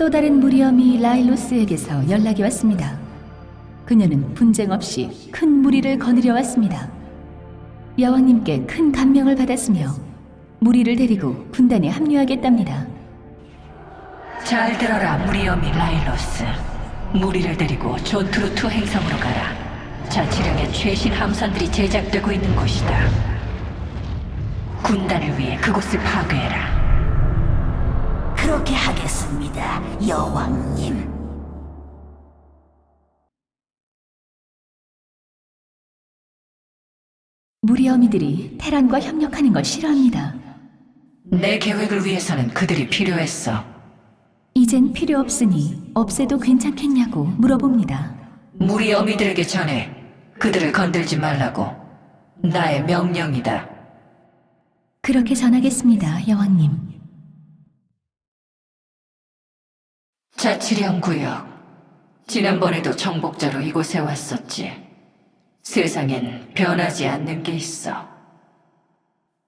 또 다른 무리엄이 라일로스에게서 연락이 왔습니다. 그녀는 분쟁 없이 큰 무리를 거느려 왔습니다. 여왕님께 큰 감명을 받았으며 무리를 데리고 군단에 합류하겠답니다. 잘 들어라 무리엄이 라일로스 무리를 데리고 조트루투 행성으로 가라 자치령의 최신 함선들이 제작되고 있는 곳이다 군단을 위해 그곳을 파괴해라 그렇게 하겠습니다, 여왕님. 무리어미들이 테란과 협력하는 걸 싫어합니다. 내 계획을 위해서는 그들이 필요했어 이젠 필요 없으니 없애도 괜찮겠냐고 물어봅니다. 무리 어미들에게 전해 그들을 건들지 말라고 나의 명령이다 그렇게 전하겠습니다, 여왕님. 자치령 구역 지난번에도 정복자로 이곳에 왔었지 세상엔 변하지 않는 게 있어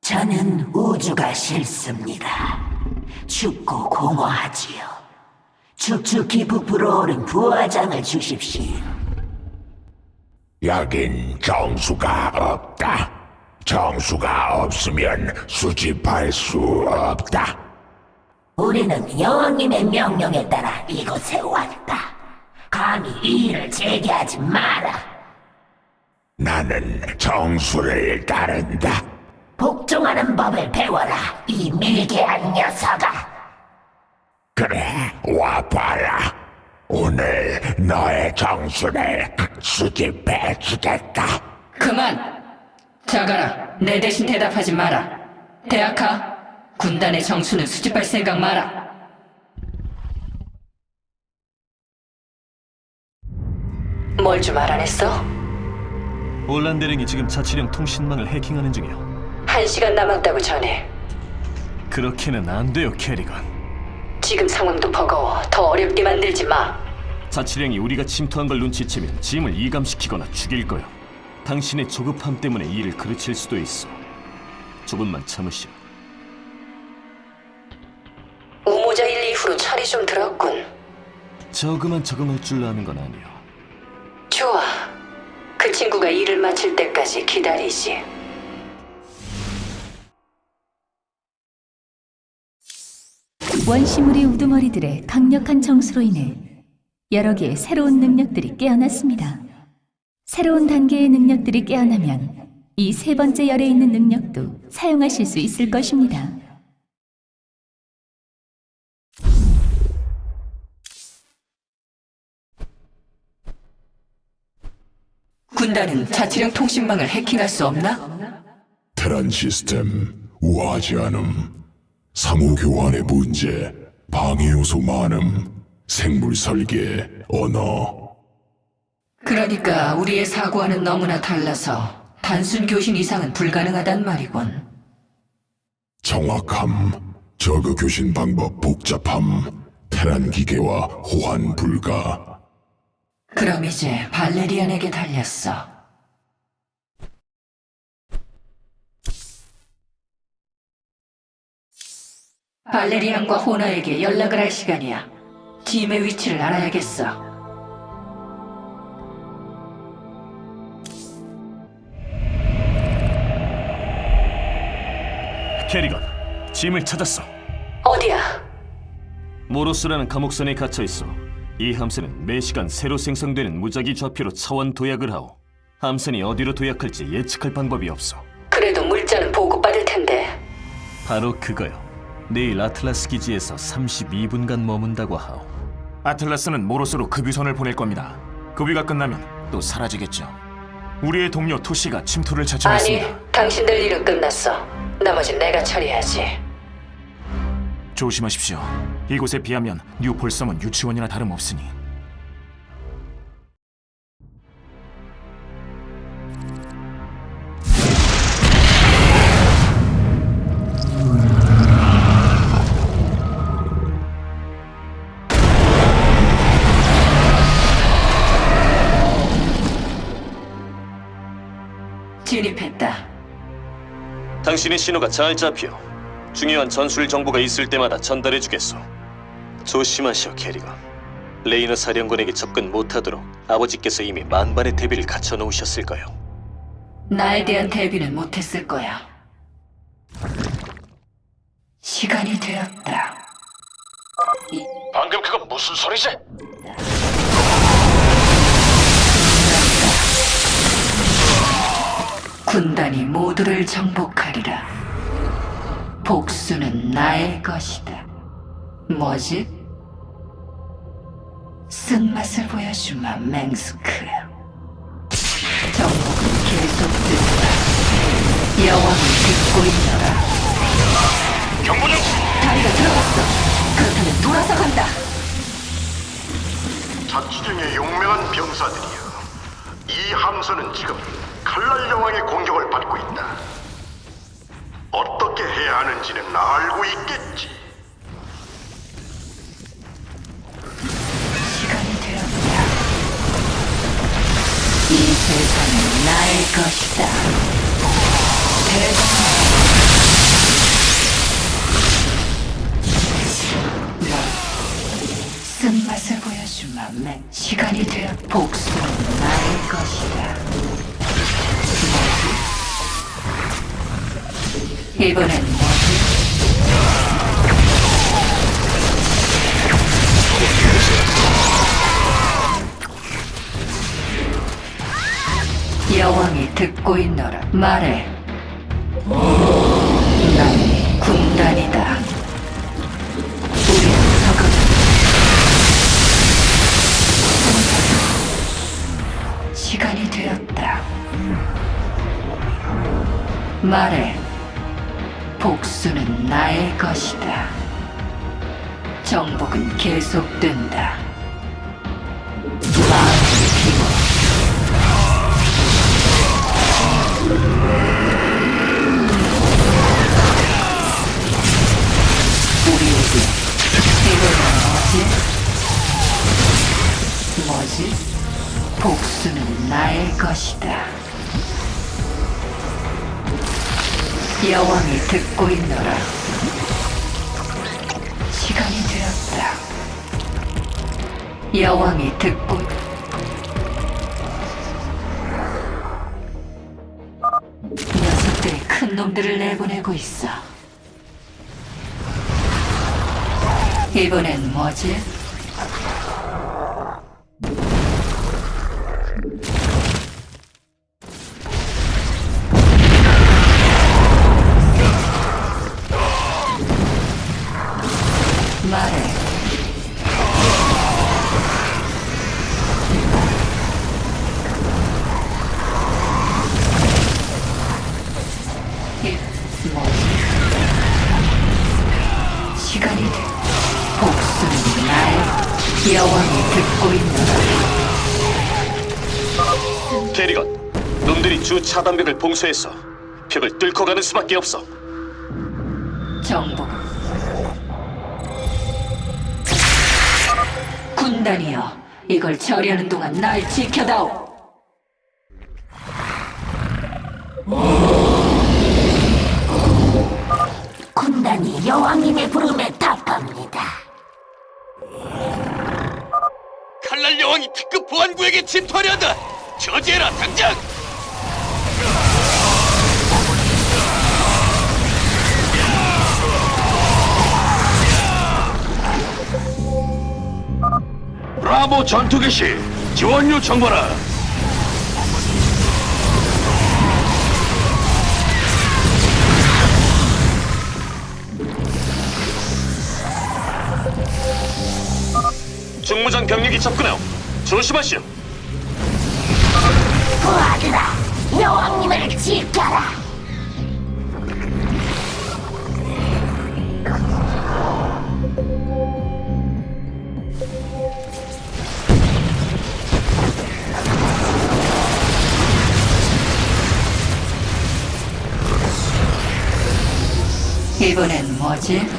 저는 우주가 싫습니다. 춥고 공허하지요. 축축히 부풀어 오른 부화장을 주십시오. 여긴 정수가 없다. 정수가 없으면 수집할 수 없다. 우리는 여왕님의 명령에 따라 이곳에 왔다. 감히 이 일을 제기하지 마라. 나는 정수를 따른다. 복종하는 법을 배워라, 이 밀개한 녀석아. 그래, 와봐라. 오늘 너의 정수를 수집해 주겠다. 그만! 자가라, 내 대신 대답하지 마라. 대학하, 군단의 정수는 수집할 생각 마라. 뭘 좀 알아냈어? 올란데령이 지금 자치령 통신망을 해킹하는 중이요. 한 시간 남았다고 전해. 그렇게는 안 돼요, 캐리건. 지금 상황도 버거워. 더 어렵게 만들지 마. 자치령이 우리가 침투한 걸 눈치채면 짐을 이감시키거나 죽일 거요. 당신의 조급함 때문에 일을 그르칠 수도 있어. 조금만 참으시오. 우모자 일 이후로 철이 좀 들었군. 저그만 적응할 줄 아는 건 아니요. 좋아. 그 친구가 일을 마칠 때까지 기다리지. 원시무리 우두머리들의 강력한 정수로 인해 여러 개의 새로운 능력들이 깨어났습니다. 새로운 단계의 능력들이 깨어나면 이 세 번째 열에 있는 능력도 사용하실 수 있을 것입니다. 군단은 자치령 통신망을 해킹할 수 없나? 테란 시스템 우아하지 않음. 상호 교환의 문제, 방해 요소 많음, 생물 설계, 언어. 그러니까 우리의 사고와는 너무나 달라서 단순 교신 이상은 불가능하단 말이군. 정확함, 저그 교신 방법 복잡함, 테란 기계와 호환 불가. 그럼 이제 발레리안에게 달렸어. 발레리안과 호나에게 연락을 할 시간이야. 짐의 위치를 알아야겠어. 캐리건, 짐을 찾았어. 어디야? 모로스라는 감옥선에 갇혀 있어. 이 함선은 매 시간 새로 생성되는 무작위 좌표로 차원 도약을 하오. 함선이 어디로 도약할지 예측할 방법이 없어. 그래도 물자는 보고받을 텐데. 바로 그거요. 내일 아틀라스 기지에서 32분간 머문다고 하오. 아틀라스는 모로스로 급유선을 보낼 겁니다. 급유가 끝나면 또 사라지겠죠. 우리의 동료 토시가 침투를 아니, 자청했습니다. 당신들 일은 끝났어. 나머진 내가 처리하지. 조심하십시오. 이곳에 비하면 뉴폴섬은 유치원이나 다름없으니. 진입했다. 당신의 신호가 잘 잡혀. 중요한 전술 정보가 있을 때마다 전달해 주겠소. 조심하시오, 캐리건. 레이너 사령관에게 접근 못하도록 아버지께서 이미 만반의 대비를 갖춰 놓으셨을 거요. 나에 대한 대비는 못했을 거야. 시간이 되었다. 방금 그건 무슨 소리지? 군단이 모두를 정복하리라. 복수는 나의 것이다. 뭐지? 쓴맛을 보여주마, 맹스크. 정복은 계속된다. 여왕을 듣고 있노라. 경보중 다리가 들어갔어. 그렇다면 돌아서 간다. 자치령의 용맹한 병사들이여. 이 함선은 지금 칼날 여왕의 공격을 받고 있다. 어떻게 해야 하는지는 알고 있겠지. 나의 것이다. 대단하다. 쓴맛을 보여주마, 맨. 시간이 되어 복수는 나의 것이다. 이번엔 뭐 여왕이 듣고 있노라. 말해. 난 군단이다. 우리는 서금. 시간이 되었다. 말해. 복수는 나의 것이다. 정복은 계속된다. 뭐지? 복수는 나의 것이다. 여왕이 듣고 있노라. 시간이 되었다. 여왕이 듣고 녀석들이 큰 놈들을 내보내고 있어. 이번엔 뭐지? 여왕이 듣고 있노라. 캐리건, 놈들이 주 차단벽을 봉쇄했어. 벽을 뚫고 가는 수밖에 없어. 정복. 군단이여, 이걸 처리하는 동안 날 지켜다오. 군단이 여왕님의 부름에 답합니다. 칼날 여왕이 특급 보안구에게 침투하려 한다. 저지해라 당장. 브라보 전투 개시 지원 요청거라. 병력이 접근하오. 조심하시오. 부하들아, 여왕님을 지켜라. 이번엔 뭐지?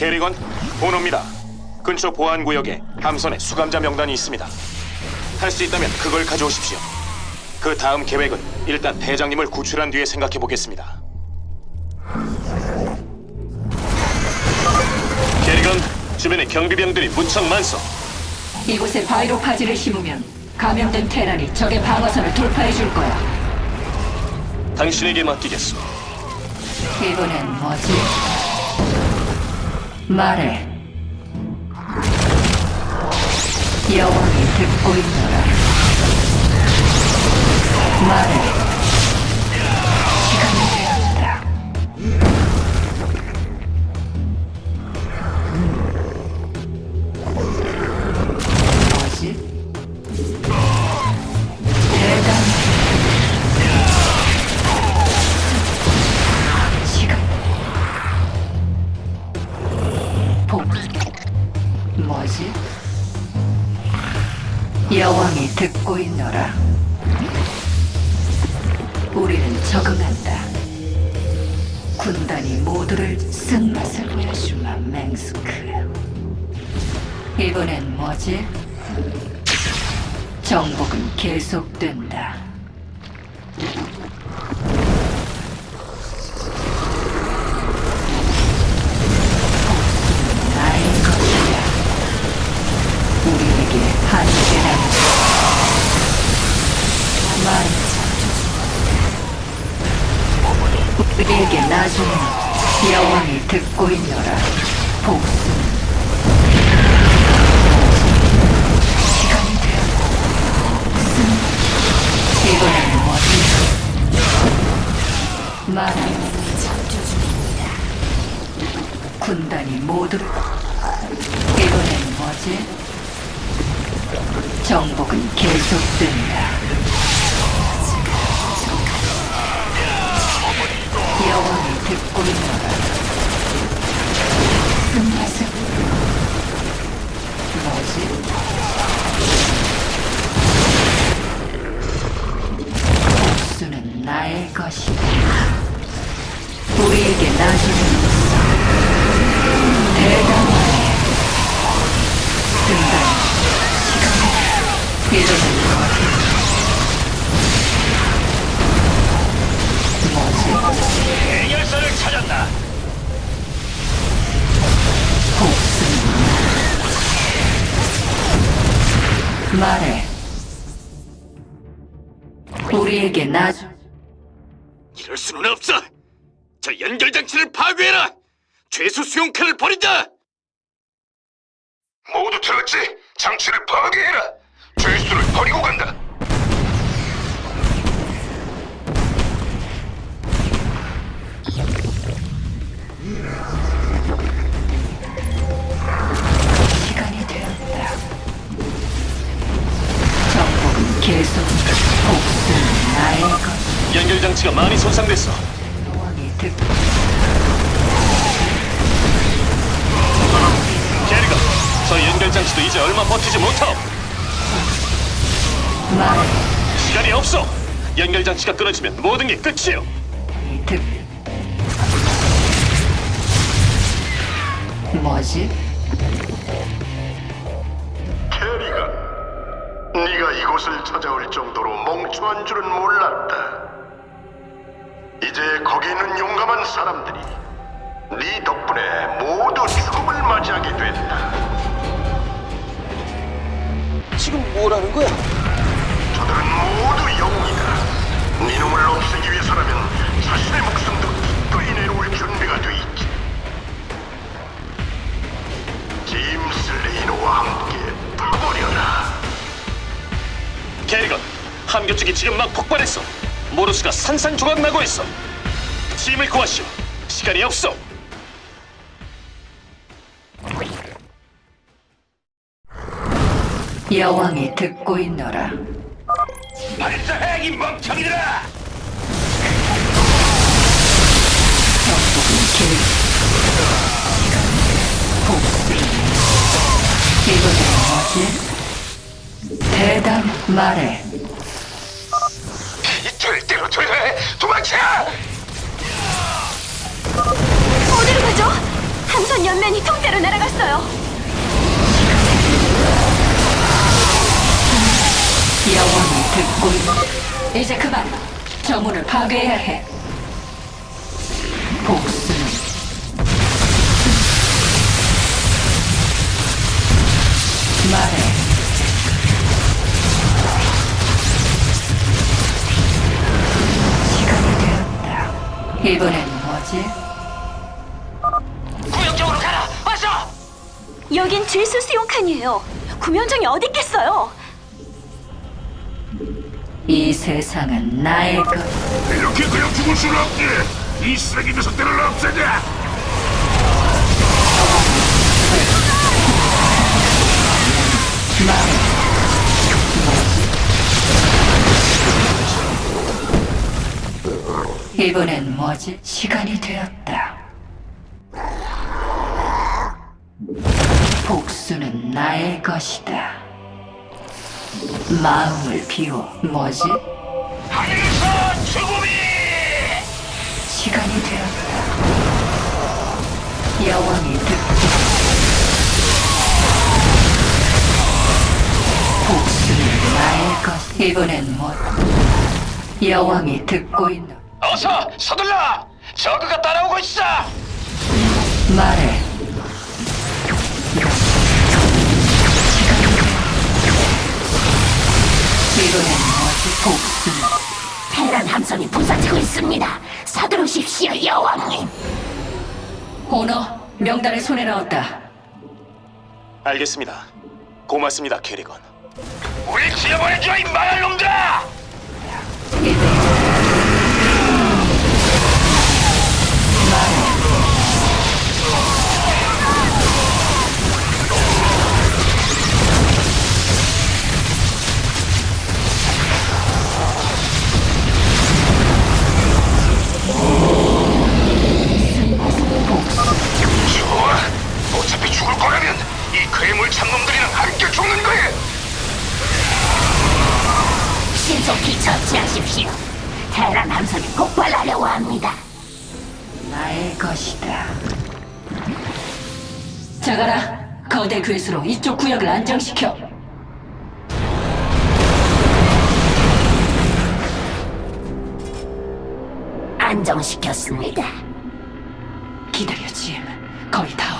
캐리건, 보노입니다. 근처 보안 구역에 함선에 수감자 명단이 있습니다. 할 수 있다면 그걸 가져오십시오. 그 다음 계획은 일단 대장님을 구출한 뒤에 생각해 보겠습니다. 캐리건, 주변에 경비병들이 무척 많소. 이곳에 바이로 파지를 심으면 감염된 테란이 적의 방어선을 돌파해 줄 거야. 당신에게 맡기겠소. 이번엔 뭐지? 말해. 여왕이 듣고 있노라. 말해. 쓴맛을 보여주마, 맹스크. 이번엔 뭐지? 정복은 계속된다. 우리에게 나중에 여왕이 듣고 있노라. 복수. 시간이 되었다. 쓴 이번엔 뭐지? 말하는 군단이 모두를 이번엔 뭐지? 정복은 계속된다. 여왕이 듣고 있노라. 끝맛은 뭐지? 복수는 나의 것이다. 우리에게 나중은 우리에게 나중 이럴 수는 없어. 저 연결 장치를 파괴해라. 죄수 수용칼을 버린다. 모두 들었지? 장치를 파괴해라. 죄수를 버리고 간다. 듣 캐리건, 저 연결 장치도 이제 얼마 버티지. 말해. 시간이 없어. 연결 장치가 끊어지면 모든 게 끝이에요. 듣. 뭐지? 캐리건, 네가 이곳을 찾아올 정도로 멍청한 줄은 몰랐다. 이제 거기 있는 용감한 사람들이 네 덕분에 모두 죽음을 맞이하게 된다. 지금 뭐라는 거야? 저들은 모두 영웅이다. 네 놈을 없애기 위해서라면 자신의 목숨도 기꺼이 내놓을 준비가 돼 있지. 제임스 레이노와 함께 타버려라. 캐리건, 함교 쪽이 지금 막 폭발했어. 모르스가 산산조각 나고 있어. 팀을 구하시오. 시간이 없어. 여왕이 듣고 있노라. 발사해 이 멍청이들아! 이번엔 뭐지? 대담 말해. 탈출해! 도망쳐! 어디로 가죠? 함선 연면이 통째로 날아갔어요. 여왕이 듣고 있- 이제 그만 저 문을 파괴해야 해 복수 이번엔 뭐지? 구역적으로 가라. 어서. 여긴 죄수 수용 칸이에요. 구명정이 어디 있겠어요? 이 세상은 나의 것. 이렇게 그냥 죽을 수는 없지. 이 쓰레기 녀석들을 없애자. 말 이번엔 뭐지? 시간이 되었다. 복수는 나의 것이다. 마음을 비워. 뭐지? 하늘에서 죽음이. 시간이 되었다. 여왕이 듣고 복수는 나의 것. 이번엔 뭐? 여왕이 듣고 있는. 어서 서둘러. 저그가 따라오고 있어. 말해. 테란 함선이 부서지고 있습니다. 서두르십시오, 여왕님. 오너 명단에 손에 넣었다. 알겠습니다. 고맙습니다, 캐리건. 우리 지어버려줘 이 망할 놈들아. 자가라, 거대 괴수로 이쪽 구역을 안정시켜. 안정시켰습니다. 기다려, 짐. 거의 다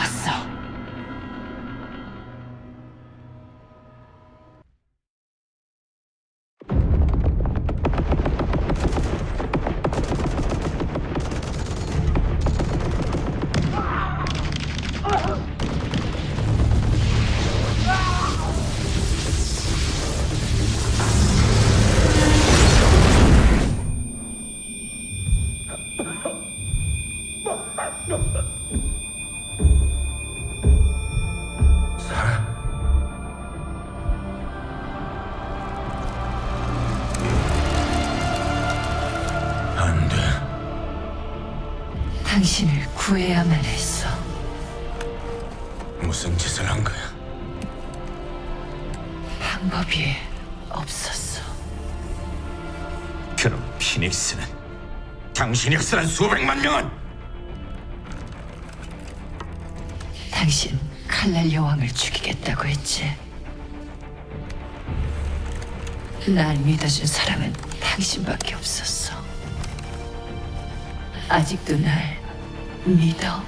학살한 수백만 명은 당신 칼날 여왕을 죽이겠다고 했지. 날 믿어준 사람은 당신밖에 없었어. 아직도 날 믿어.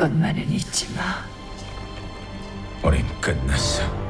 그것만은 잊지 마. 우린 끝났어.